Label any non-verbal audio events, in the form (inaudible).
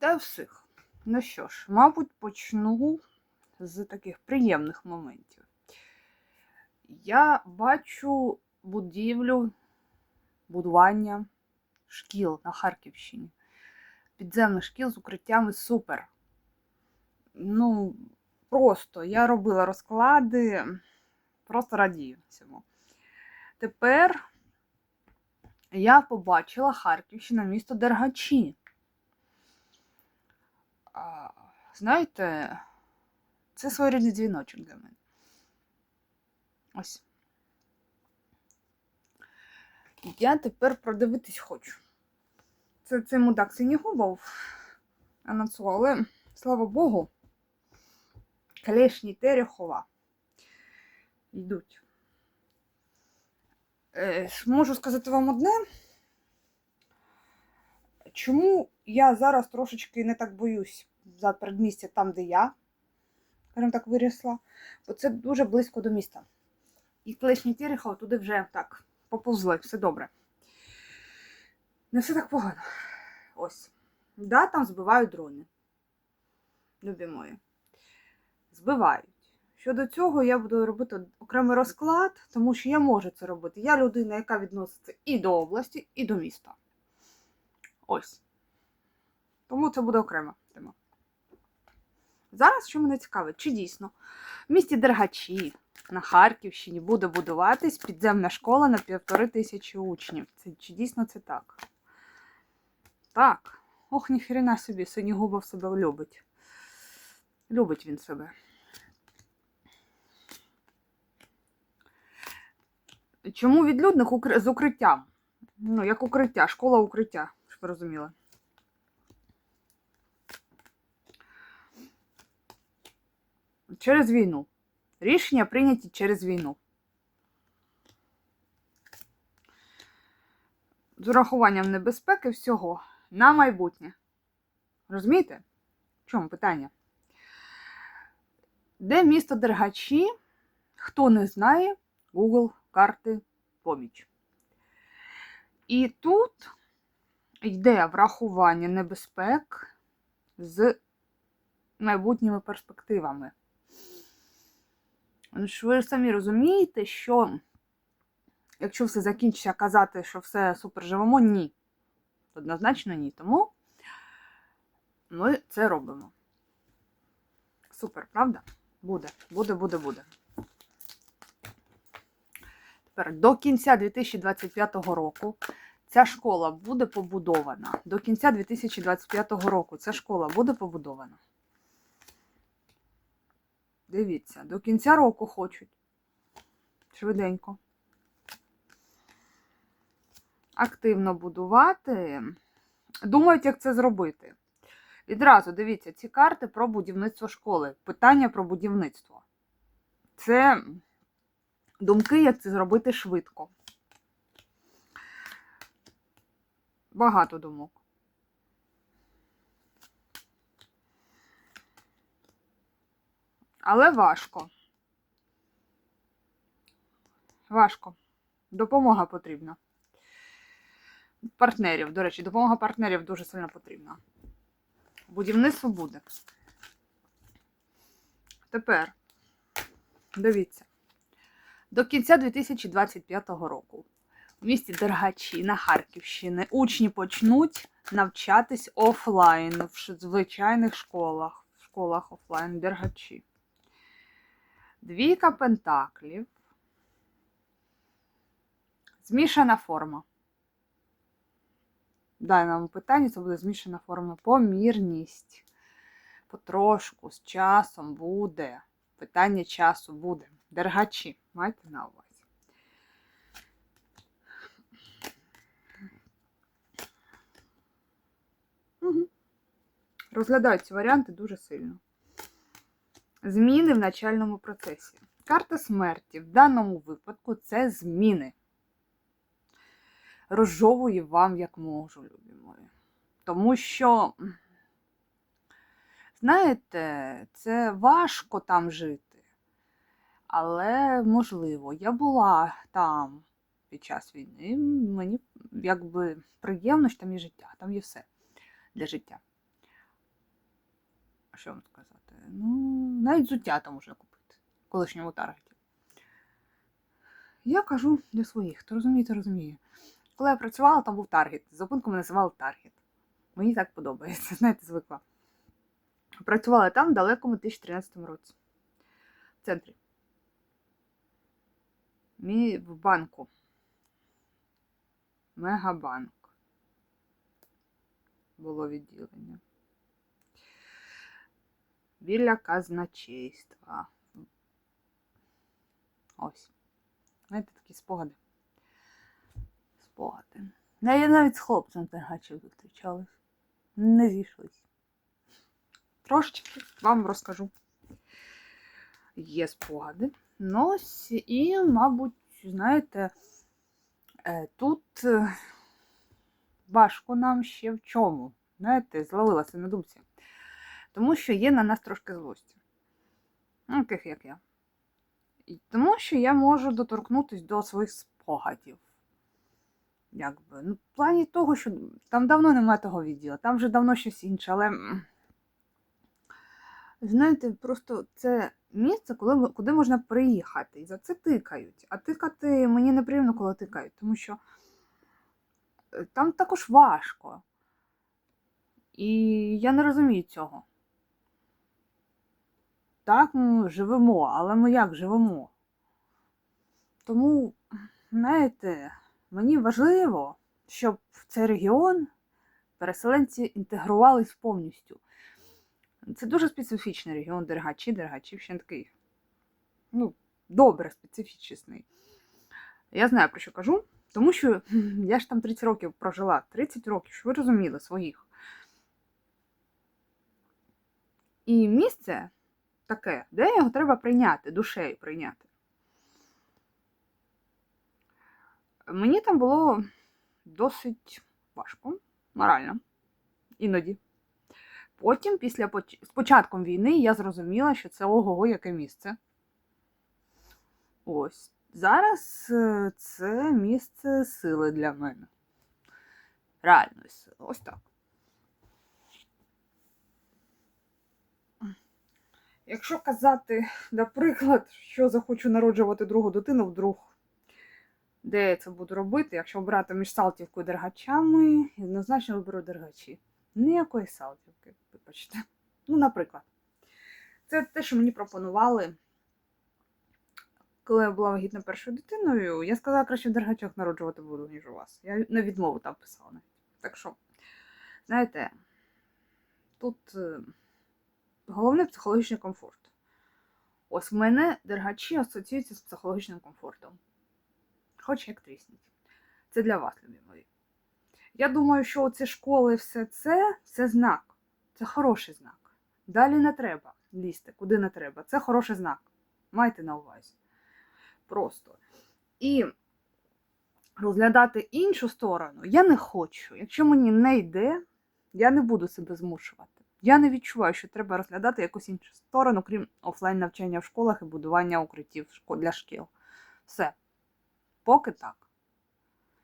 Вітаю всіх. Ну що ж, мабуть, почну з таких приємних моментів. Я бачу будівлю будування шкіл на Харківщині. Підземних шкіл з укриттями супер. Ну, просто я робила розклади, просто радію цьому. Тепер я побачила Харківщина, місто Дергачі. Знаєте, це своєрідний дзвіночок для мене. Ось. Я тепер продивитись хочу. Це цей мудак Синігубов анонсував, але, слава Богу, Клешні Терехова йдуть. Е, можу сказати вам одне. Чому я зараз трошечки не так боюсь за передмістя там, де я, скажімо так, вирісла, бо це дуже близько до міста. І Клешні Терехова туди вже так поповзли, все добре. Не все так погано. Ось. Да, там збивають дрони. Любі мої. Збивають. Щодо цього я буду робити окремий розклад, тому що я можу це робити. Я людина, яка відноситься і до області, і до міста. Ось. Тому це буде окрема тема. Зараз, що мене цікавить, чи дійсно в місті Дергачі на Харківщині буде будуватись підземна школа на півтори тисячі учнів. Це, чи дійсно це так? Так. Ох, ніхрена собі, Синігубов себе любить. Любить він себе. Чому відлюдник з укриттям? Ну, як укриття, школа укриття, щоб ви розуміли. Через війну. Рішення прийняті через війну. З урахуванням небезпеки всього на майбутнє. Розумієте? В чому питання? Де місто Дергачі? Хто не знає, Google карти поміч. І тут йде врахування небезпек з майбутніми перспективами. Ну Ви ж самі розумієте, що якщо все закінчиться казати, що все супер живемо, ні. Однозначно ні. Тому ми це робимо. Супер, правда? Буде, буде, буде, буде. Тепер до кінця 2025 року ця школа буде побудована. До кінця 2025 року ця школа буде побудована. Дивіться, до кінця року хочуть. Швиденько. Активно будувати. Думають, як це зробити. Відразу дивіться, ці карти про будівництво школи. Питання про будівництво. Це думки, як це зробити швидко. Багато думок. Але важко. Важко. Допомога потрібна. Партнерів, до речі, допомога партнерів дуже сильно потрібна. Будівництво буде. Тепер, дивіться, до кінця 2025 року в місті Дергачі на Харківщині учні почнуть навчатись офлайн в звичайних школах, в школах офлайн Дергачі. Двійка пентаклів. Змішана форма. В даному питанні це буде змішана форма. Помірність. Потрошку, з часом буде. Питання часу буде. Дергачі, майте на увазі. Угу. Розглядаю ці варіанти дуже сильно. Зміни в начальному процесі. Карта смерті в даному випадку це зміни. Розжовую вам як можу, любі мої. Тому що, знаєте, це важко там жити. Але можливо, я була там під час війни. Мені якби приємно, що там є життя, там є все для життя. що вам сказати? Ну, навіть взуття там можна купити в колишньому таргеті. Я кажу для своїх, то розуміє. Коли я працювала, там був таргет. Зупинку ми називали таргет. Мені так подобається, (laughs) знаєте, звикла. Працювала там в далекому 2013 році. В центрі. Мі в банку. Мегабанк. Було відділення. Біля казначейства. Ось. Знаєте, такі спогади. Спогади. Я навіть з хлопцем тергачів зустрічалась. Не зійшлись. Трошечки вам розкажу. Є спогади. Ну, і, мабуть, знаєте, е, тут е, важко нам ще в чому. Знаєте, зловилася на думці. Тому що є на нас трошки злості. Ну, таких як я. І тому що я можу доторкнутися до своїх спогадів. Якби. Ну, в плані того, що там давно немає того відділу, там вже давно щось інше, але. Знаєте, просто це місце, коли, куди можна приїхати. І за це тикають. А тикати мені неприємно, коли тикають, тому що е, там також важко. І я не розумію цього. Так, ми живемо, але ми як живемо? Тому, знаєте, мені важливо, щоб в цей регіон переселенці інтегрувались повністю. Це дуже специфічний регіон Дергачі, Дергачів ще такий. Ну, добре специфічний. Я знаю, про що кажу, тому що я ж там 30 років прожила. 30 років, що ви розуміли своїх. І місце таке, де його треба прийняти, душею прийняти. Мені там було досить важко, морально, іноді. Потім, після з початком війни, я зрозуміла, що це ого, яке місце. Ось. Зараз е, це місце сили для мене. Реальної сили. Ось так. Якщо казати, наприклад, що захочу народжувати другу дитину вдруг, де я це буду робити, якщо обрати між Салтівкою і Дергачами, однозначно виберу Дергачі. Ніякої Салтівки, вибачте. Ну, наприклад. Це те, що мені пропонували, коли я була вагітна першою дитиною. Я сказала, краще в Дергачах народжувати буду, ніж у вас. Я на відмову там писала навіть. Так що, знаєте, тут е, головне психологічний комфорт. Ось в мене дергачі асоціюються з психологічним комфортом. Хоч як трісніть. Це для вас, любі мої. Я думаю, що ці школи, все це це знак. Це хороший знак. Далі не треба лізти, куди не треба. Це хороший знак. Майте на увазі. Просто. І розглядати іншу сторону я не хочу. Якщо мені не йде, я не буду себе змушувати. Я не відчуваю, що треба розглядати якусь іншу сторону, крім офлайн навчання в школах і будування укриттів для шкіл. Все. Поки так.